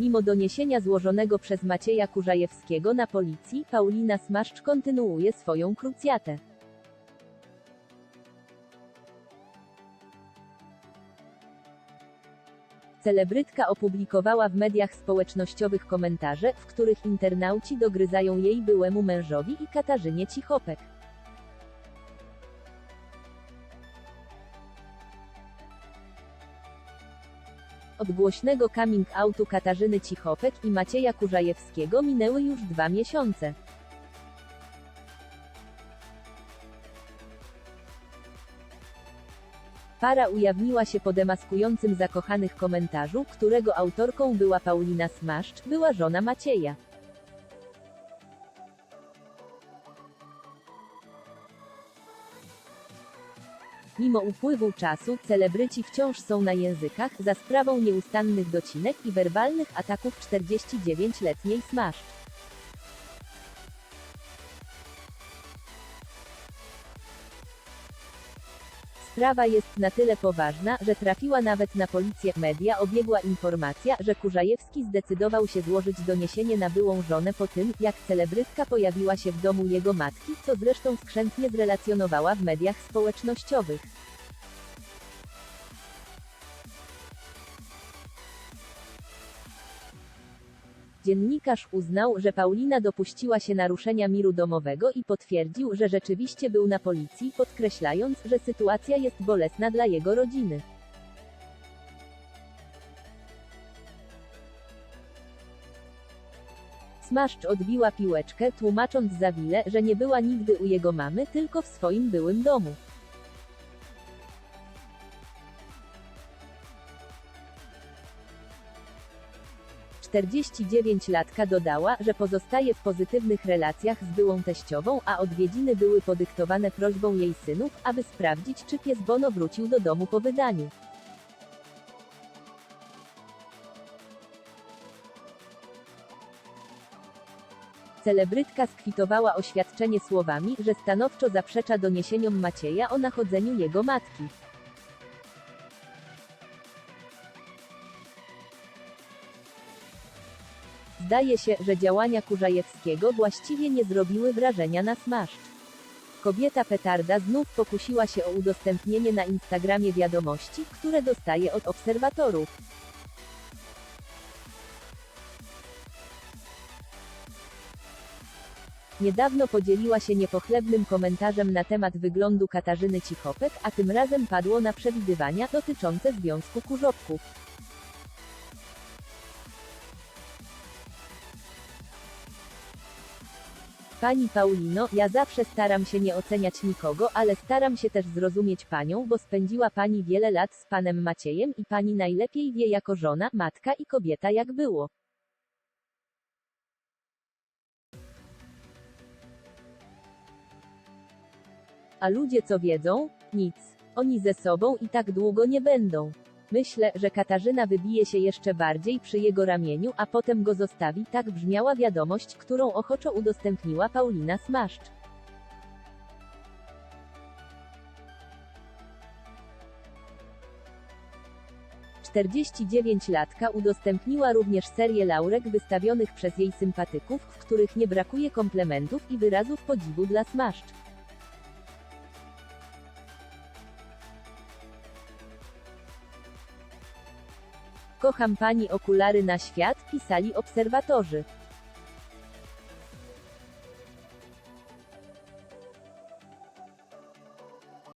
Mimo doniesienia złożonego przez Macieja Kurzajewskiego na policji, Paulina Smaszcz kontynuuje swoją krucjatę. Celebrytka opublikowała w mediach społecznościowych komentarze, w których internauci dogryzają jej byłemu mężowi i Katarzynie Cichopek. Od głośnego coming outu Katarzyny Cichopek i Macieja Kurzajewskiego minęły już dwa miesiące. Para ujawniła się po demaskującym zakochanych komentarzu, którego autorką była Paulina Smaszcz, była żona Macieja. Mimo upływu czasu, celebryci wciąż są na językach, za sprawą nieustannych docinek i werbalnych ataków 49-letniej Smaszcz. Sprawa jest na tyle poważna, że trafiła nawet na policję. Media obiegła informacja, że Kurzajewski zdecydował się złożyć doniesienie na byłą żonę po tym, jak celebrytka pojawiła się w domu jego matki, co zresztą skrzętnie zrelacjonowała w mediach społecznościowych. Dziennikarz uznał, że Paulina dopuściła się naruszenia miru domowego i potwierdził, że rzeczywiście był na policji, podkreślając, że sytuacja jest bolesna dla jego rodziny. Smaszcz odbiła piłeczkę, tłumacząc Zawile, że nie była nigdy u jego mamy, tylko w swoim byłym domu. Czterdzieści dziewięć latka dodała, że pozostaje w pozytywnych relacjach z byłą teściową, a odwiedziny były podyktowane prośbą jej synów, aby sprawdzić, czy pies Bono wrócił do domu po wydaniu. Celebrytka skwitowała oświadczenie słowami, że stanowczo zaprzecza doniesieniom Macieja o nachodzeniu jego matki. Zdaje się, że działania Kurzajewskiego właściwie nie zrobiły wrażenia na Smaszcz. Kobieta petarda znów pokusiła się o udostępnienie na Instagramie wiadomości, które dostaje od obserwatorów. Niedawno podzieliła się niepochlebnym komentarzem na temat wyglądu Katarzyny Cichopek, a tym razem padło na przewidywania dotyczące związku kurzopków. Pani Paulino, ja zawsze staram się nie oceniać nikogo, ale staram się też zrozumieć panią, bo spędziła pani wiele lat z panem Maciejem i pani najlepiej wie jako żona, matka i kobieta jak było. A ludzie co wiedzą? Nic. Oni ze sobą i tak długo nie będą. Myślę, że Katarzyna wybije się jeszcze bardziej przy jego ramieniu, a potem go zostawi, tak brzmiała wiadomość, którą ochoczo udostępniła Paulina Smaszcz. Latka udostępniła również serię laurek wystawionych przez jej sympatyków, w których nie brakuje komplementów i wyrazów podziwu dla Smaszcz. Kocham pani okulary na świat, pisali obserwatorzy.